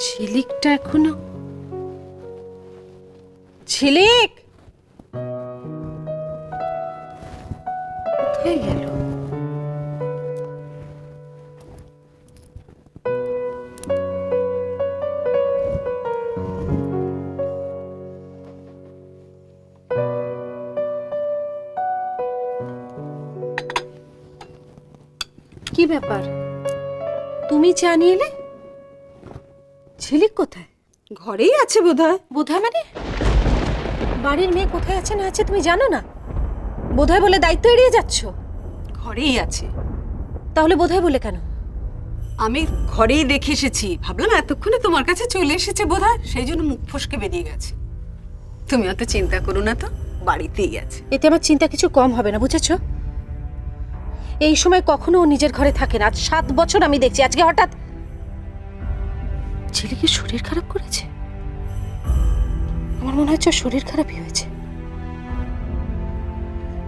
ঝিলিকটা এখনও? ঝিলিক! কি ব্যাপার? তুমি চা নিয়ে এলে? ঝিলিক কোথায়? ঘরেই আছে বোধহয়। বোধহয় মানে? বাড়ির মেয়ে কোথায় আছে না আছে তুমি জানো না? বোধহয় বলে দায়িত্ব এড়িয়ে যাচ্ছ? ঘরেই আছে। তাহলে বোধহয় বলে কেন? আমি ঘরেই দেখে এসেছি। ভাবলাম এতক্ষণে তোমার কাছে চলে এসেছে বোধহয় সেই জন্য মুখ ফসকে বেরিয়ে গেছে। তুমি অত চিন্তা করো না তো বাড়িতেই আছে। এতে আমার চিন্তা কিছু কম হবে না বুঝেছ? এই সময় কখনো ও নিজের ঘরে থাকে না। আজ সাত বছর আমি দেখছি। আজকে হঠাৎ ছেলেকে শরীর খারাপ করেছে? আমার মনে হচ্ছে শরীর খারাপই হয়েছে।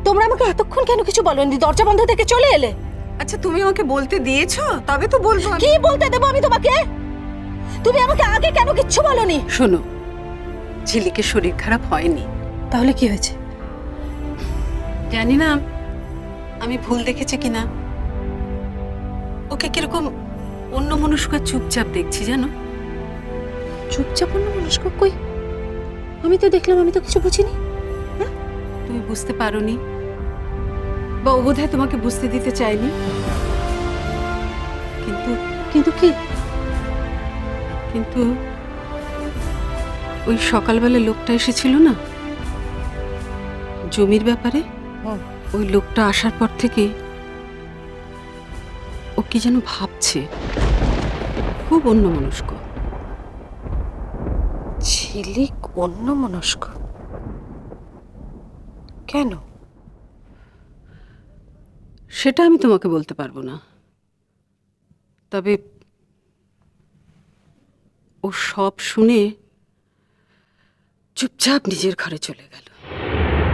তোমরা আমাকে এতক্ষণ কেন কিছু বলনি? দরজা বন্ধ থেকে চলে এলে। আচ্ছা তুমি আমাকে বলতে দিয়েছ? তবে তো বলব। কি বলতে দেবো আমি তোমাকে? তুমি আমাকে আগে কেন কিচ্ছু বলনি? শোনো ঝিলিকের শরীর খারাপ হয়নি। তাহলে কি হয়েছে? জানি না আমি ভুল দেখেছি কিনা। ওকে কীরকম অন্য মনস্ক চুপচাপ দেখছি জানো? চুপচাপ অন্য মনস্ক কই? আমি তো দেখলাম আমি তো কিছু বুঝিনি। তুমি বুঝতে পারোনি। বা ও বোধহয় তোমাকে বুঝতে দিতে চাইনি কিন্তু কিন্তু কি? কিন্তু ওই সকালবেলা লোকটা এসেছিল না? জমির ব্যাপারে? ওই লোকটা আসার পর থেকে ও কি যেন ভাবছে। খুব অন্যমনস্ক। ঝিলিক অন্য মনস্ক কেন? সেটা আমি তোমাকে বলতে পারব না। তবে ও সব শুনে চুপচাপ নিজের ঘরে চলে গেল।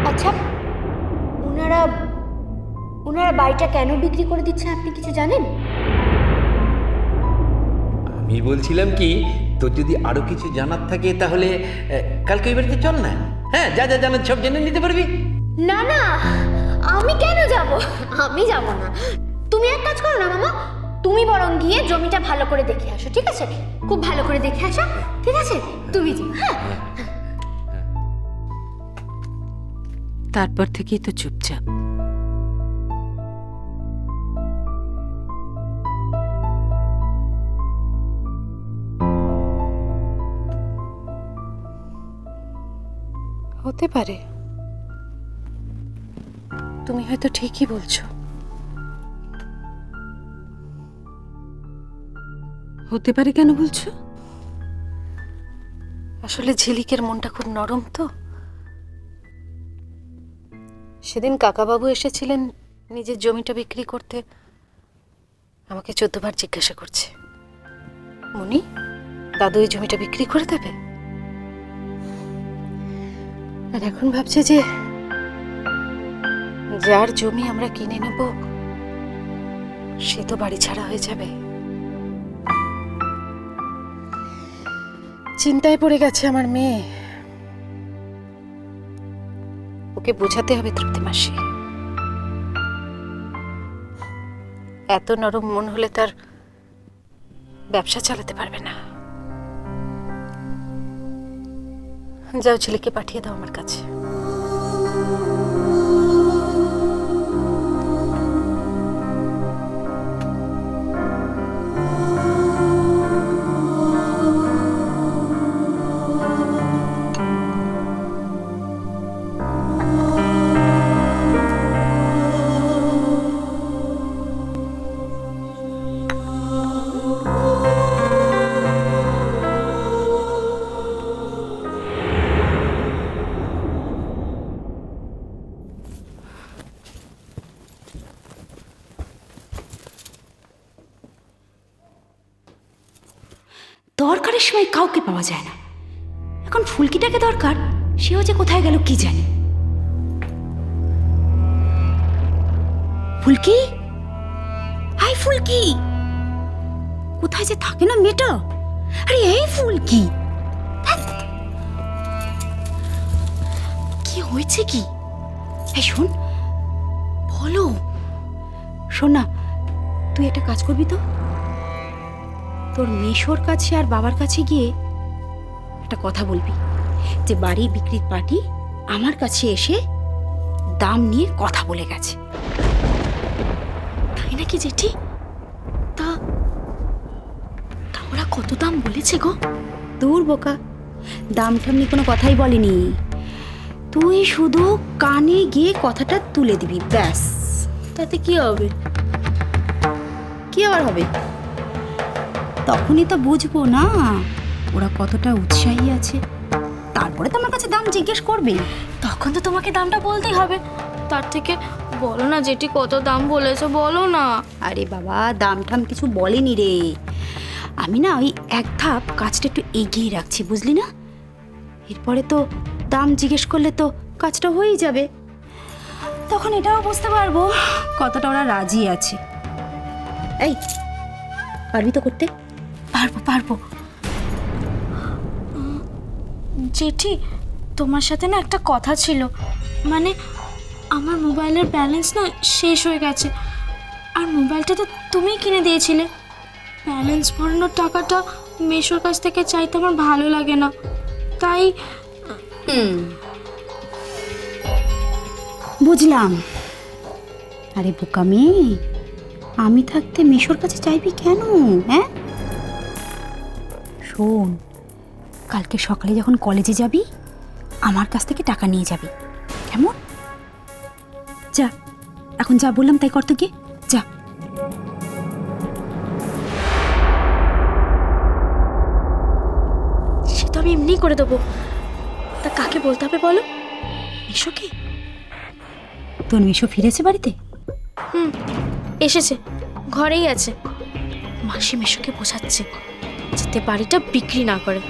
আচ্ছা ওনারা ওনারা বাড়িটা কেন বিক্রি করে দিচ্ছেন আপনি কিছু জানেন? আমি বলছিলাম কি তোর যদি আরও কিছু জানার থাকে তাহলে কালকে ওই বাড়িতে চল না। হ্যাঁ যা যা জানার সব জেনে নিতে পারবি? না না আমি কেন যাব? আমি যাব না। তুমি এক কাজ করো না মামা। তুমি বরং গিয়ে জমিটা ভালো করে দেখে আসো ঠিক আছে? খুব ভালো করে দেখে আসো ঠিক আছে? তুমি যাও হ্যাঁ? তারপর থেকেই তো চুপচাপ। হতে পারে। তুমি হয়তো ঠিকই বলছো। হতে পারে কেন বলছো? আসলে ঝিলিকের মনটা খুব নরম তো। সেদিন কাকাবাবু এসেছিলেন নিজের জমিটা বিক্রি করতে। আমাকে চোদ্দবার জিজ্ঞাসা করছে মনি দাদু এই জমিটা বিক্রি করে দেবে? আর এখন ভাবছে যে যার জমি আমরা কিনে নেব, সে তো বাড়ি ছাড়া হয়ে যাবে। চিন্তায় পড়ে গেছে আমার মেয়ে। ওকে বোঝাতে হবে তৃপ্তি মাসি। এত নরম মন হলে তার ব্যবসা চালাতে পারবে না। যাও ছেলেকে পাঠিয়ে দাও আমার কাছে। দরকারের সময় কাউকে পাওয়া যায় না। এখন ফুলকিটাকে দরকার, সেও যে কোথায় গেল কি জানি। ফুলকি? হাই ফুলকি! কোথায় যে থাকে না মেয়েটা? আরে এই ফুলকি! কি হয়েছে কি? এই শোন, বলো। শোন না, তুই একটা কাজ করবি তো? তোর মেশোর কাছে আর বাবার কাছে গিয়ে একটা কথা বলবি, যে বাড়ি বিক্রির পার্টি আমার কাছে এসে দাম নিয়ে কথা বলে গেছে। তাই নাকি জেঠি? তা তা ওরা কত দাম বলেছে গো? দূর বোকা, দাম ঠাম নিয়ে কোনো কথাই বলেনি। তুই শুধু কানে গিয়ে কথাটা তুলে দিবি, ব্যাস। তাতে কি হবে? কি আবার হবে? তখনই তো বুঝব না। ওরা কতটা উৎসাহী আছে। তারপরে তো আমার কাছে দাম জিজ্ঞেস করবে। তখন তো তোমাকে দামটা বলতেই হবে। তার থেকে বলো না যেটি কত দাম বলেছ বলো না। আরে বাবা দাম ঠাম কিছু বলেনি রে। আমি না ওই এক ধাপ কাজটা একটু এগিয়ে রাখছি বুঝলি না? এরপরে তো দাম জিজ্ঞেস করলে তো কাজটা হয়েই যাবে। তখন এটাও বুঝতে পারব কতটা ওরা রাজি আছে। এই পারবি তো করতে? পারব পারব। জেঠি তোমার সাথে না একটা কথা ছিল। মানে আমার মোবাইলের ব্যালেন্স না শেষ হয়ে গেছে। আর মোবাইলটা তো তুমিই কিনে দিয়েছিলে। ব্যালেন্স ভরানোর টাকাটা মেশোর কাছ থেকে চাইতে আমার ভালো লাগে না। তাই বুঝলাম। আরে বোকা মেয়ে আমি থাকতে মিশোর কাছে চাইবি কেন হ্যাঁ? শোন, কালকে সকালে যখন কলেজে যাবি, আমার কাছ থেকে টাকা নিয়ে যাবি। কেমন? যা, এখন যা বললাম তাই কর তো গিয়ে যা। সে তো আমি এমনিই করে দেবো। তা কাকে বলতে হবে বলো? মেশোকে? তোর মিশো ফিরেছে বাড়িতে? হুম, এসেছে, ঘরেই আছে। মাসি মিশোকে বোঝাচ্ছে। যাতে বাড়িটা বিক্রি না করে।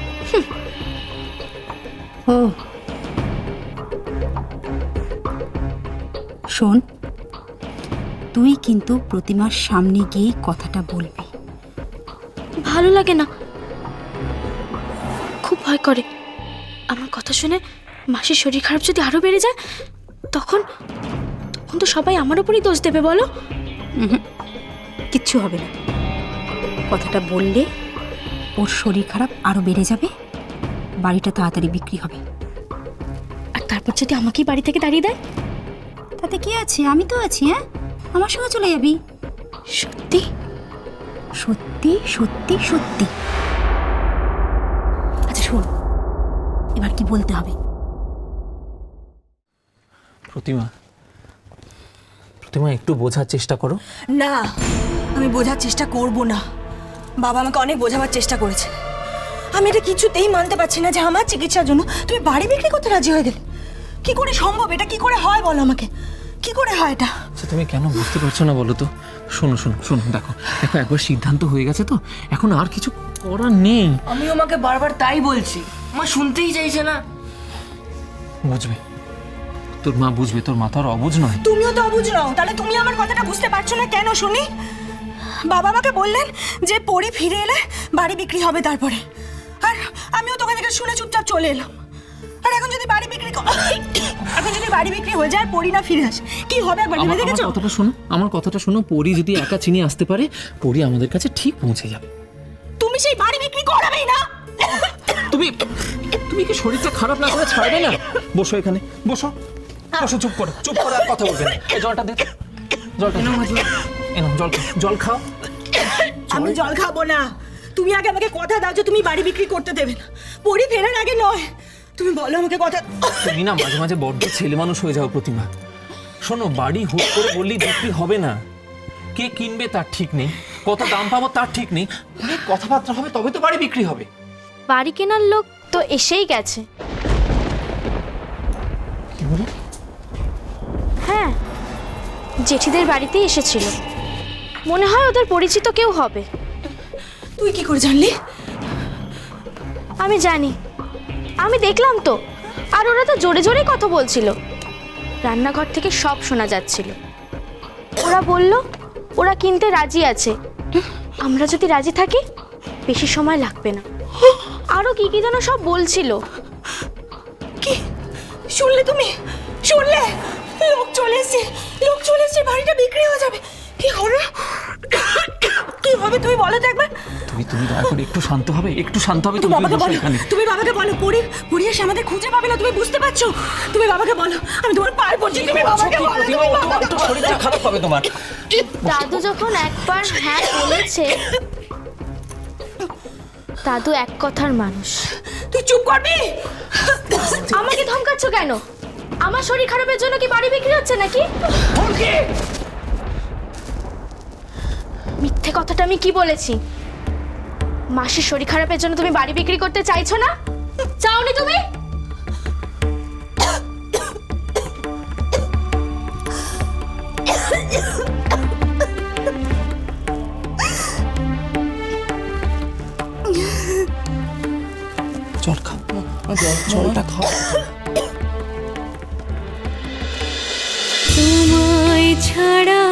ও। শোন তুই কিন্তু প্রতিমার সামনে গিয়ে কথাটা বলবি। ভালো লাগে না। খুব ভয় করে। আমার কথা শুনে মাসির শরীর খারাপ যদি আরও বেড়ে যায় তখন তখন তো সবাই আমার উপরই দোষ দেবে বলো। কিচ্ছু হবে না। কথাটা বললে ওর শরীর খারাপ আরও বেড়ে যাবে বাড়িটা তাড়াতাড়ি বিক্রি হবে। আর তারপর যদি আমাকেই বাড়ি থেকে দাঁড়িয়ে দেয়? তাতে কি আছে? আমি তো আছি হ্যাঁ? আমার সঙ্গে চলে যাবি। সত্যি? সত্যি সত্যি সত্যি। আচ্ছা শোন এবার কি বলতে হবে? প্রতিমা প্রতিমা একটু বোঝার চেষ্টা করো। না আমি বোঝার চেষ্টা করব না। বাবা আমাকে অনেক বোঝাবার চেষ্টা করেছে। আমি এটা কিছুতেই মানতে পারছি না যে আমার চিকিৎসার জন্য তুমি বাড়ি বিক্রি করতে রাজি হয়ে গেলে। কি করে সম্ভব? এটা কি করে হয় বলো আমাকে? কি করে হয় এটা? আচ্ছা তুমি কেন বুঝতে পারছ না বলো তো? শোনো শোনো শোনো দেখো দেখো একবার সিদ্ধান্ত হয়ে গেছে তো? এখন আর কিছু করার নেই। আমি আমাকে বারবার তাই বলছি। মা শুনতেই চাইছে না। বুঝবে। তোর মা বুঝবে তোর মাথার অবুঝ নয়। তুমিও তো অবুঝ নও। তাহলে তুমি আমার কথাটা বুঝতে পারছ না কেন শুনি? বাবা আমাকে বললেন যে পরি ফিরে এলে বাড়ি বিক্রি হবে তারপরে। আর আমিও তোখান থেকে শুনে চুপচাপ চলে এলাম। আর এখন যদি বাড়ি বিক্রি এখন যদি বাড়ি বিক্রি হয়ে যায় পরি না ফিরে আসে কি হবে একবার ভেবে আমার দেখেছ? কথাটা শোনো আমার কথাটা শোনো পরি যদি একা চিনি আসতে পারে পরি আমাদের কাছে ঠিক পৌঁছে যাবে। তুমি সেই বাড়ি বিক্রি করাবেই না! তুমি তুমি কি শরীরটা খারাপ না করে ছাড়বে না? বসো এখানে বসো। বসো চুপ করো চুপ করো আর কথা বলবে না। এই জলটা দে তো। জলটা এনো জল খাও। জল খাও। আমি জল খাব না। তুমি আগে আমাকে কথা দাও যে তুমি বাড়ি বিক্রি করতে দেবে না। পরি ফেরার আগে নয়। তুমি বলো আমাকে কথা। তুমি না মাঝে মাঝে বড্ড ছেলে মানুষ হয়ে যাও প্রতিমা। শোনো বাড়ি হুট করে বললেই বিক্রি হবে না। কে কিনবে তার ঠিক নেই। কত দাম পাবো তার ঠিক নেই। অনেক কথাবার্তা হবে তবে তো বাড়ি বিক্রি হবে। বাড়ি কেনার লোক তো এসেই গেছে। কি বলে হ্যাঁ জেঠিদের বাড়িতেই এসেছিল। মনে হয় ওদের পরিচিত কেউ হবে। তুই কি করে জানলি? আমি জানি। আমি দেখলাম তো। আর ওরা তো জোরে জোরে কথা বলছিল। রান্নাঘর থেকে সব শোনা যাচ্ছিল। ওরা বলল ওরা কিনতে রাজি আছে। আমরা যদি রাজি থাকি বেশি সময় লাগবে না। আরও কি কি যেন সব বলছিল। কি? শুনলে তুমি? শুনলে? লোক চলে এসছে। লোক চলে এসছে বাড়িটা বিক্রি হয়ে যাবে। কি হবে কি হবে তুমি বলো তো একবার। তুমি তুমি দয়া করে একটু শান্ত হবে একটু শান্ত হবে তুমি বাবাকে বলো তুমি বাবাকে বলো পরি পরি এসে আমাদের খুঁজে পাবে না তুমি বুঝতে পারছ? তুমি বাবাকে বলো আমি তোমার পায়ে পড়ছি তুমি বাবাকে বলো তুমি তোমার বাবাকে বলো। শরীরটা খারাপ হবে তোমার। দাদু যখন একবার হ্যাঁ বলেছে দাদু এক কথার মানুষ। তুই চুপ করবি? আমাকে ধমকাচ্ছ কেন? আমার শরীর খারাপের জন্য কি বাড়ি বিক্রি হচ্ছে নাকি? মিথ্যে কথাটা আমি কি বলেছি? মাসির শরীর খারাপের জন্য তুমি বাড়ি বিক্রি করতে চাইছো না? চাওনি তুমি? জল খাও জলটা খাও তোমায় ছাড়া